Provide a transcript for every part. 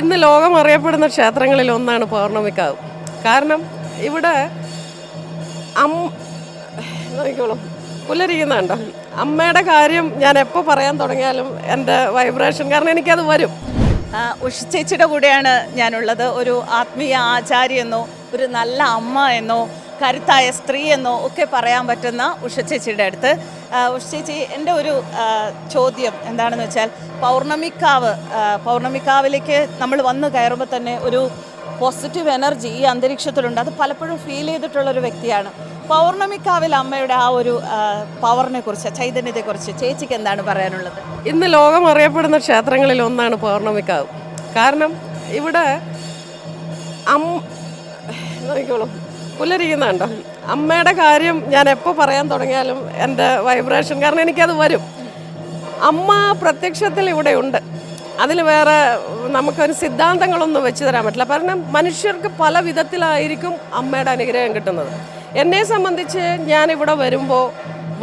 ഇന്ന് ലോകം അറിയപ്പെടുന്ന ക്ഷേത്രങ്ങളിൽ ഒന്നാണ് പൗർണമിക്കാവ്. കാരണം ഇവിടെ അം നോക്കിക്കോളൂ. പുല്ലരിക്കുന്നുണ്ടോ അമ്മയുടെ കാര്യം ഞാൻ എപ്പോൾ പറയാൻ തുടങ്ങിയാലും എന്റെ വൈബ്രേഷൻ കാരണം എനിക്കത് വരും. ഉഷിച്ചേച്ചിയുടെ ഉഷ ചേച്ചിയുടെ കൂടെയാണ് ഞാനുള്ളത്. ഒരു ആത്മീയ ആചാരി എന്നോ ഒരു നല്ല അമ്മ എന്നോ കരുത്തായ സ്ത്രീ എന്നോ ഒക്കെ പറയാൻ പറ്റുന്ന ഉഷ ചേച്ചിയുടെ അടുത്ത്. ആ, ഉഷ ചേച്ചി എന്റെ ഒരു ചോദ്യം എന്താണെന്ന് വെച്ചാൽ പൗർണമിക്കാവ് പൗർണമിക്കാവിലേക്ക് നമ്മൾ വന്ന് കയറുമ്പോൾ തന്നെ ഒരു പോസിറ്റീവ് എനർജി ഈ അന്തരീക്ഷത്തിലുണ്ട്. അത് പലപ്പോഴും ഫീൽ ചെയ്തിട്ടുള്ളൊരു വ്യക്തിയാണ്. പൗർണമിക്കാവിൽ അമ്മയുടെ ആ ഒരു പവറിനെ കുറിച്ച് ചൈതന്യത്തെക്കുറിച്ച് ചേച്ചിക്ക് എന്താണ് പറയാനുള്ളത്? ഇന്ന് ലോകം അറിയപ്പെടുന്ന ക്ഷേത്രങ്ങളിൽ ഒന്നാണ് പൗർണമിക്കാവ്. കാരണം ഇവിടെ അം നോക്കിക്കോളൂ. പുല്ലരിക്കുന്നുണ്ടോ അമ്മയുടെ കാര്യം ഞാൻ എപ്പോൾ പറയാൻ തുടങ്ങിയാലും എന്റെ വൈബ്രേഷൻ കാരണം എനിക്കത് വരും. അമ്മ പ്രത്യക്ഷത്തിൽ ഇവിടെ ഉണ്ട്. അതിൽ വേറെ നമുക്കൊരു സിദ്ധാന്തങ്ങളൊന്നും വെച്ച് തരാൻ പറ്റില്ല. കാരണം മനുഷ്യർക്ക് പല വിധത്തിലായിരിക്കും അമ്മയുടെ അനുഗ്രഹം കിട്ടുന്നത്. എന്നെ സംബന്ധിച്ച് ഞാൻ ഇവിടെ വരുമ്പോൾ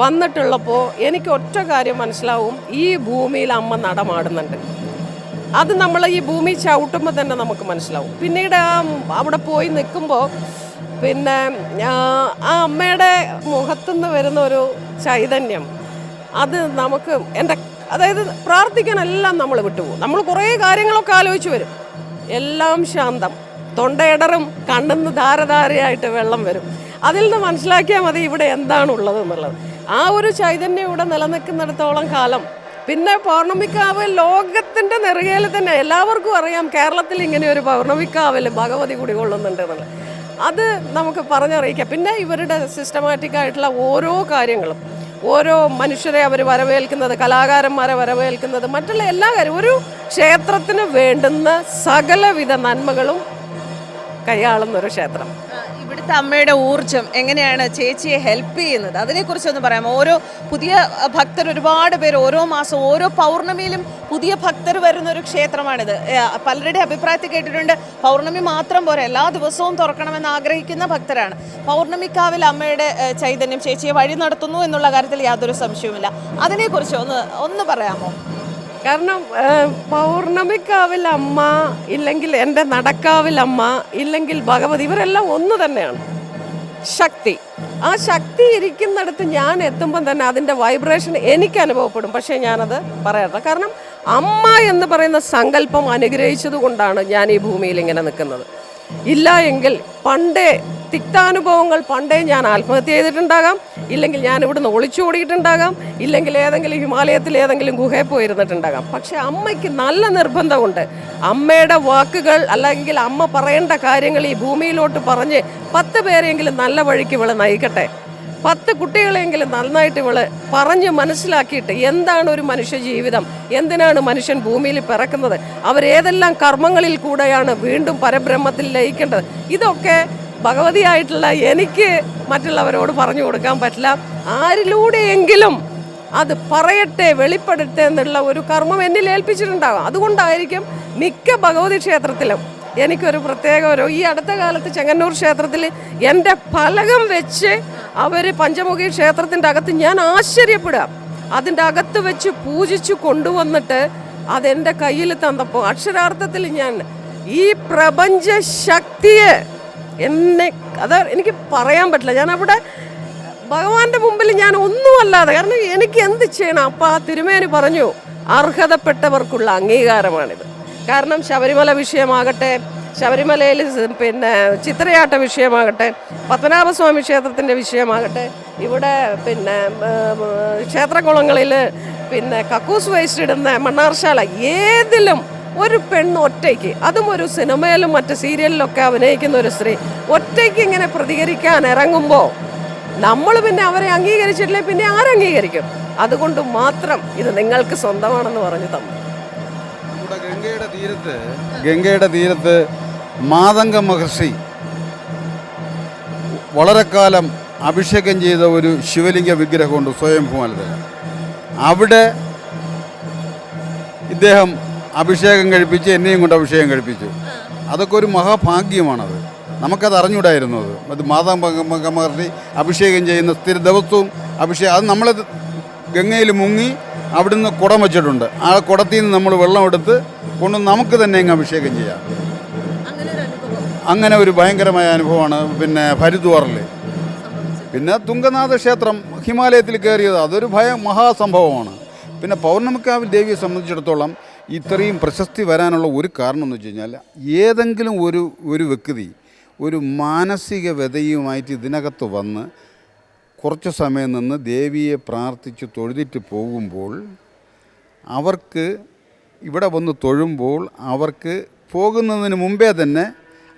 വന്നിട്ടുള്ളപ്പോൾ എനിക്ക് ഒറ്റ കാര്യം മനസ്സിലാവും. ഈ ഭൂമിയിൽ അമ്മ നടമാടുന്നുണ്ട്. അത് നമ്മൾ ഈ ഭൂമി ചവിട്ടുമ്പോൾ തന്നെ നമുക്ക് മനസ്സിലാവും. പിന്നീട് അവിടെ പോയി നിൽക്കുമ്പോൾ പിന്നെ ആ അമ്മയുടെ മുഖത്തുനിന്ന് വരുന്ന ഒരു ചൈതന്യം. അത് നമുക്ക് എന്റെ അതായത് പ്രാർത്ഥിക്കാനെല്ലാം നമ്മൾ വിട്ടുപോകും. നമ്മൾ കുറേ കാര്യങ്ങളൊക്കെ ആലോചിച്ച് വരും. എല്ലാം ശാന്തം. തൊണ്ടയിടറും കണ്ണെന്ന് ധാരധാരയായിട്ട് വെള്ളം വരും. അതിൽ നിന്ന് മനസ്സിലാക്കിയാൽ മതി ഇവിടെ എന്താണുള്ളത് എന്നുള്ളത്. ആ ഒരു ചൈതന്യം ഇവിടെ നിലനിൽക്കുന്നിടത്തോളം കാലം. പിന്നെ പൗർണമിക്കാവ് ലോകത്തിന്റെ നെറുകയിൽ തന്നെ എല്ലാവർക്കും അറിയാം കേരളത്തിൽ ഇങ്ങനെ ഒരു പൗർണമിക്കാവിൽ ഭഗവതി കുടികൊള്ളുന്നുണ്ട് എന്നുള്ളത്. അത് നമുക്ക് പറഞ്ഞറിയിക്കാം. പിന്നെ ഇവരുടെ സിസ്റ്റമാറ്റിക് ആയിട്ടുള്ള ഓരോ കാര്യങ്ങളും ഓരോ മനുഷ്യരെ അവർ വരവേൽക്കുന്നത് കലാകാരന്മാരെ വരവേൽക്കുന്നത് മറ്റുള്ള എല്ലാ കാര്യവും ഒരു ക്ഷേത്രത്തിന് വേണ്ടുന്ന സകലവിധ നന്മകളും കൈയാളുന്ന ഒരു ക്ഷേത്രം. ഇവിടുത്തെ അമ്മയുടെ ഊർജം എങ്ങനെയാണ് ചേച്ചിയെ ഹെൽപ്പ് ചെയ്യുന്നത്? അതിനെക്കുറിച്ചൊന്ന് പറയാം ഓരോ പുതിയ ഭക്തർ ഒരുപാട് പേര് ഓരോ മാസം ഓരോ പൗർണമിയിലും പുതിയ ഭക്തർ വരുന്ന ഒരു ക്ഷേത്രമാണിത് പലരുടെ അഭിപ്രായത്തിൽ കേട്ടിട്ടുണ്ട് പൗർണമി മാത്രം പോരാ എല്ലാ ദിവസവും തുറക്കണമെന്ന് ആഗ്രഹിക്കുന്ന ഭക്തരാണ്. പൗർണമിക്കാവിൽ അമ്മയുടെ ചൈതന്യം ചേച്ചിയെ വഴി നടത്തുന്നു എന്നുള്ള കാര്യത്തിൽ യാതൊരു സംശയവുമില്ല. അതിനെക്കുറിച്ച് ഒന്ന് ഒന്ന് പറയാമോ? കാരണം പൗർണമിക്കാവിൽ അമ്മ ഇല്ലെങ്കിൽ എന്റെ നടക്കാവിൽ അമ്മ ഇല്ലെങ്കിൽ ഭഗവതി ഇവരെല്ലാം ഒന്ന് തന്നെയാണ്. ശക്തി. ആ ശക്തി ഇരിക്കുന്നിടത്ത് ഞാൻ എത്തുമ്പം തന്നെ അതിന്റെ വൈബ്രേഷൻ എനിക്ക് അനുഭവപ്പെടും. പക്ഷേ ഞാനത് പറയാറില്ല കാരണം അമ്മ എന്ന് പറയുന്ന സങ്കല്പം അനുഗ്രഹിച്ചത് ഞാൻ ഈ ഭൂമിയിൽ ഇങ്ങനെ നിൽക്കുന്നത്. ഇല്ല എങ്കിൽ പണ്ടേ തിക്താനുഭവങ്ങൾ പണ്ടേ ഞാൻ ആത്മഹത്യ ചെയ്തിട്ടുണ്ടാകാം. ഇല്ലെങ്കിൽ ഞാൻ ഇവിടുന്ന് ഒളിച്ചോടിയിട്ടുണ്ടാകാം ഇല്ലെങ്കിൽ ഏതെങ്കിലും ഹിമാലയത്തിൽ ഏതെങ്കിലും ഗുഹയിൽ പോയിരുന്നിട്ടുണ്ടാകാം. പക്ഷെ അമ്മയ്ക്ക് നല്ല നിർബന്ധമുണ്ട്. അമ്മയുടെ വാക്കുകൾ അല്ലെങ്കിൽ അമ്മ പറയേണ്ട കാര്യങ്ങൾ ഈ ഭൂമിയിലോട്ട് പറഞ്ഞ് പത്ത് പേരെങ്കിലും നല്ല വഴിക്ക് ഇവളെ നയിക്കട്ടെ. പത്ത് കുട്ടികളെങ്കിലും നന്നായിട്ട് ഇവൾ പറഞ്ഞ് മനസ്സിലാക്കിയിട്ട് എന്താണ് ഒരു മനുഷ്യ ജീവിതം? എന്തിനാണ് മനുഷ്യൻ ഭൂമിയിൽ പിറക്കുന്നത്? അവരേതെല്ലാം കർമ്മങ്ങളിൽ കൂടെയാണ് വീണ്ടും പരബ്രഹ്മത്തിൽ ലയിക്കേണ്ടത്? ഇതൊക്കെ ഭഗവതിയായിട്ടുള്ള എനിക്ക് മറ്റുള്ളവരോട് പറഞ്ഞു കൊടുക്കാൻ പറ്റില്ല. ആരിലൂടെയെങ്കിലും അത് പറയട്ടെ വെളിപ്പെടട്ടെ എന്നുള്ള ഒരു കർമ്മം എന്നിൽ ഏൽപ്പിച്ചിട്ടുണ്ടാകും. അതുകൊണ്ടായിരിക്കും മിക്ക ഭഗവതി ക്ഷേത്രത്തിലും എനിക്കൊരു പ്രത്യേക ഒരു ഈ അടുത്ത കാലത്ത് ചെങ്ങന്നൂർ ക്ഷേത്രത്തിൽ എന്റെ ഫലകം വെച്ച് അവർ പഞ്ചമുഖി ക്ഷേത്രത്തിന്റെ അകത്ത് ഞാൻ ആശ്ചര്യപ്പെടുക. അതിന്റെ അകത്ത് വെച്ച് പൂജിച്ചു കൊണ്ടുവന്നിട്ട് അതെന്റെ കയ്യിൽ തന്നപ്പോൾ അക്ഷരാർത്ഥത്തിൽ ഞാൻ ഈ പ്രപഞ്ച ശക്തിയെ എന്നെ അത് എനിക്ക് പറയാൻ പറ്റില്ല. ഞാൻ അവിടെ ഭഗവാന്റെ മുമ്പിൽ ഞാൻ ഒന്നുമല്ലാതെ കാരണം എനിക്ക് എന്ത് ചെയ്യണം? അപ്പം ആ തിരുമേനി പറഞ്ഞു അർഹതപ്പെട്ടവർക്കുള്ള അംഗീകാരമാണിത്. കാരണം ശബരിമല വിഷയമാകട്ടെ ശബരിമലയിൽ പിന്നെ ചിത്രയാട്ട വിഷയമാകട്ടെ പത്മനാഭസ്വാമി ക്ഷേത്രത്തിന്റെ വിഷയമാകട്ടെ ഇവിടെ പിന്നെ ക്ഷേത്രകുളങ്ങളിൽ പിന്നെ കക്കൂസ് വേസ്റ്റ് ഇടുന്ന മണ്ണാർശാല ഏതിലും ഒരു പെണ്ണ് ഒറ്റയ്ക്ക്. അതും ഒരു സിനിമയിലും മറ്റ് സീരിയലിലൊക്കെ അഭിനയിക്കുന്ന ഒരു സ്ത്രീ. ഒറ്റയ്ക്ക് ഇങ്ങനെ പ്രതികരിക്കാൻ ഇറങ്ങുമ്പോൾ നമ്മൾ പിന്നെ അവരെ അംഗീകരിച്ചിട്ടില്ലേ പിന്നെ ആരംഗീകരിക്കും അതുകൊണ്ട് മാത്രം ഇത് നിങ്ങൾക്ക് സ്വന്തമാണെന്ന് പറഞ്ഞു തന്നു. ഗംഗയുടെ തീരത്ത് ഗംഗയുടെ തീരത്ത് മാതംഗ മഹർഷി വളരെ കാലം അഭിഷേകം ചെയ്ത ഒരു ശിവലിംഗ വിഗ്രഹമുണ്ട് സ്വയംഭൂമാലത്തിൽ അവിടെ ഇദ്ദേഹം അഭിഷേകം കഴിപ്പിച്ച് എന്നെയും കൊണ്ട് അഭിഷേകം കഴിപ്പിച്ചു. അതൊക്കെ ഒരു മഹാഭാഗ്യമാണത്. നമുക്കത് അറിഞ്ഞൂടായിരുന്നു അത് അത് മാതാ മഹർഷി അഭിഷേകം ചെയ്യുന്ന സ്ഥിര ദിവസവും അഭിഷേകം അത് നമ്മൾ ഗംഗയിൽ മുങ്ങി അവിടുന്ന് കുടം വെച്ചിട്ടുണ്ട്. ആ കുടത്തിൽ നിന്ന് നമ്മൾ വെള്ളം എടുത്ത് കൊണ്ട് നമുക്ക് തന്നെ അങ്ങ് അഭിഷേകം ചെയ്യാം. അങ്ങനെ ഒരു ഭയങ്കരമായ അനുഭവമാണ് പിന്നെ ഹരിദ്വാറിൽ. പിന്നെ തുങ്കനാഥ ക്ഷേത്രം ഹിമാലയത്തിൽ കയറിയത് അതൊരു ഭയ മഹാസംഭവമാണ്. പിന്നെ പൗർണമിക്കാവിൽ ദേവിയെ സംബന്ധിച്ചിടത്തോളം ഇത്രയും പ്രശസ്തി വരാനുള്ള ഒരു കാരണം എന്ന് വെച്ച് കഴിഞ്ഞാൽ ഏതെങ്കിലും ഒരു ഒരു വ്യക്തി ഒരു മാനസിക വ്യതയുമായിട്ട് ഇതിനകത്ത് വന്ന് കുറച്ച് സമയം നിന്ന് ദേവിയെ പ്രാർത്ഥിച്ച് തൊഴുതിട്ട് പോകുമ്പോൾ അവർക്ക് ഇവിടെ വന്ന് തൊഴുമ്പോൾ അവർക്ക് പോകുന്നതിന് മുമ്പേ തന്നെ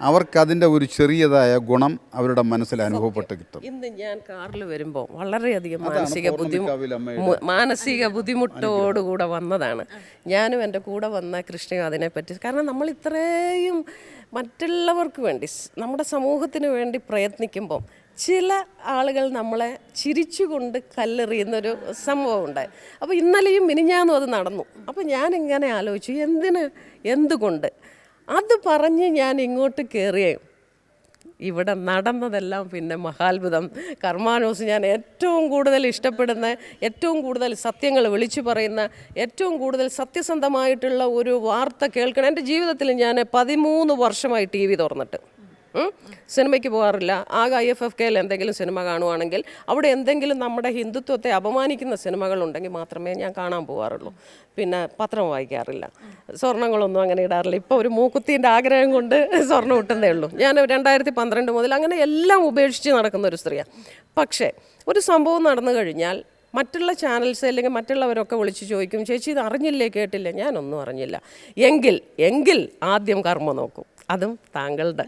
അവർക്കതിന്റെ ഒരു ചെറിയതായ ഗുണം അവരുടെ മനസ്സിൽ അനുഭവപ്പെട്ട് കിട്ടും. ഇന്ന് ഞാൻ കാറിൽ വരുമ്പോൾ വളരെയധികം മാനസിക ബുദ്ധിമുട്ട് മാനസിക ബുദ്ധിമുട്ടോടുകൂടെ വന്നതാണ്. ഞാനും എന്റെ കൂടെ വന്ന കൃഷ്ണയും അതിനെപ്പറ്റി കാരണം നമ്മൾ ഇത്രയും മറ്റുള്ളവർക്ക് വേണ്ടി നമ്മുടെ സമൂഹത്തിന് വേണ്ടി പ്രയത്നിക്കുമ്പോൾ ചില ആളുകൾ നമ്മളെ ചിരിച്ചുകൊണ്ട് കല്ലെറിയുന്നൊരു സംഭവം ഉണ്ടായി. അപ്പോൾ ഇന്നലെയും മിനിഞ്ഞാന്നും അത് നടന്നു. അപ്പോൾ ഞാനിങ്ങനെ ആലോചിച്ചു എന്തിന്? എന്തുകൊണ്ട്? അത് പറഞ്ഞ് ഞാൻ ഇങ്ങോട്ട് കയറിയേ ഇവിടെ നടന്നതെല്ലാം പിന്നെ മഹാത്ഭുതം. കർമാനോസ് ഞാൻ ഏറ്റവും കൂടുതൽ ഇഷ്ടപ്പെടുന്ന ഏറ്റവും കൂടുതൽ സത്യങ്ങൾ വിളിച്ചു പറയുന്ന ഏറ്റവും കൂടുതൽ സത്യസന്ധമായിട്ടുള്ള ഒരു വാർത്ത കേൾക്കണം. എന്റെ ജീവിതത്തിൽ ഞാൻ പതിമൂന്ന് വർഷമായി ടി വി തുറന്നിട്ട്. സിനിമയ്ക്ക് പോകാറില്ല. ആകെ ഐ എഫ് എഫ് കെയിൽ എന്തെങ്കിലും സിനിമ കാണുവാണെങ്കിൽ അവിടെ എന്തെങ്കിലും നമ്മുടെ ഹിന്ദുത്വത്തെ അപമാനിക്കുന്ന സിനിമകളുണ്ടെങ്കിൽ മാത്രമേ ഞാൻ കാണാൻ പോകാറുള്ളൂ. പിന്നെ പത്രം വായിക്കാറില്ല. സ്വർണങ്ങളൊന്നും അങ്ങനെ ഇടാറില്ല. ഇപ്പോൾ ഒരു മൂക്കുത്തിന്റെ ആഗ്രഹം കൊണ്ട് സ്വർണം ഇട്ടുന്നേ ഉള്ളൂ. ഞാൻ രണ്ടായിരത്തി പന്ത്രണ്ട് മുതൽ അങ്ങനെ എല്ലാം ഉപേക്ഷിച്ച് നടക്കുന്ന ഒരു സ്ത്രീയാണ് പക്ഷേ ഒരു സംഭവം നടന്നു കഴിഞ്ഞാൽ മറ്റുള്ള ചാനൽസ് അല്ലെങ്കിൽ മറ്റുള്ളവരൊക്കെ വിളിച്ച് ചോദിക്കും ചേച്ചി ഇത് അറിഞ്ഞില്ലേ? കേട്ടില്ല? ഞാനൊന്നും അറിഞ്ഞില്ല. എങ്കിൽ എങ്കിൽ ആദ്യം കർമ്മ നോക്കും. അതും താങ്കളുടെ.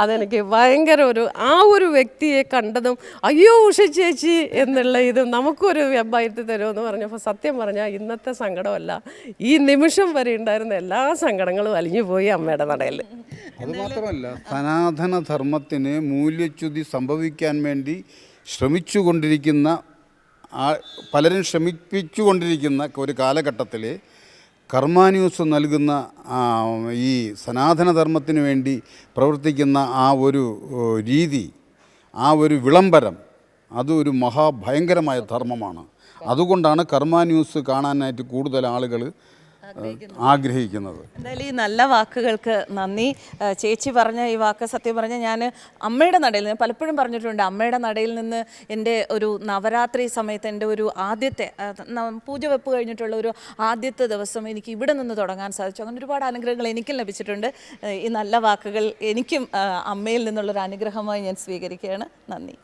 അതെനിക്ക് ഭയങ്കര ഒരു ആ ഒരു വ്യക്തിയെ കണ്ടതും അയ്യോ ഉഷ ചേച്ചി എന്നുള്ള ഇതും നമുക്കൊരു വെബായിട്ട് തരുമെന്ന് പറഞ്ഞപ്പോൾ സത്യം പറഞ്ഞാൽ ഇന്നത്തെ സങ്കടമല്ല. ഈ നിമിഷം വരെ ഉണ്ടായിരുന്ന എല്ലാ സങ്കടങ്ങളും അലിഞ്ഞു പോയി അമ്മയുടെ നടയിൽ അത് മാത്രമല്ല സനാതന ധർമ്മത്തിന് മൂല്യച്യുതി സംഭവിക്കാൻ വേണ്ടി ശ്രമിച്ചു കൊണ്ടിരിക്കുന്ന പലരും ശ്രമിപ്പിച്ചു കൊണ്ടിരിക്കുന്ന ഒരു കാലഘട്ടത്തിൽ കർമ്മ ന്യൂസ് നൽകുന്ന ഈ സനാതനധർമ്മത്തിന് വേണ്ടി പ്രവർത്തിക്കുന്ന ആ ഒരു രീതി ആ ഒരു വിളംബരം അത് ഒരു മഹാഭയങ്കരമായ ധർമ്മമാണ്. അതുകൊണ്ടാണ് കർമ്മ ന്യൂസ് കാണാനായിട്ട് കൂടുതൽ ആളുകൾ ആഗ്രഹിക്കുന്നത്. എന്തായാലും ഈ നല്ല വാക്കുകൾക്ക് നന്ദി. ചേച്ചി പറഞ്ഞ ഈ വാക്ക് സത്യം പറഞ്ഞ ഞാൻ അമ്മയുടെ നടയിൽ നിന്ന് പലപ്പോഴും പറഞ്ഞിട്ടുണ്ട്. അമ്മയുടെ നടയിൽ നിന്ന് എന്റെ ഒരു നവരാത്രി സമയത്ത് എന്റെ ഒരു ആദ്യത്തെ പൂജ വെപ്പ് കഴിഞ്ഞിട്ടുള്ള ഒരു ആദ്യത്തെ ദിവസം എനിക്ക് ഇവിടെ നിന്ന് തുടങ്ങാൻ സാധിച്ചു. അങ്ങനെ ഒരുപാട് അനുഗ്രഹങ്ങൾ എനിക്കും ലഭിച്ചിട്ടുണ്ട്. ഈ നല്ല വാക്കുകൾ എനിക്കും അമ്മയിൽ നിന്നുള്ളൊരു അനുഗ്രഹമായി ഞാൻ സ്വീകരിക്കുകയാണ്. നന്ദി.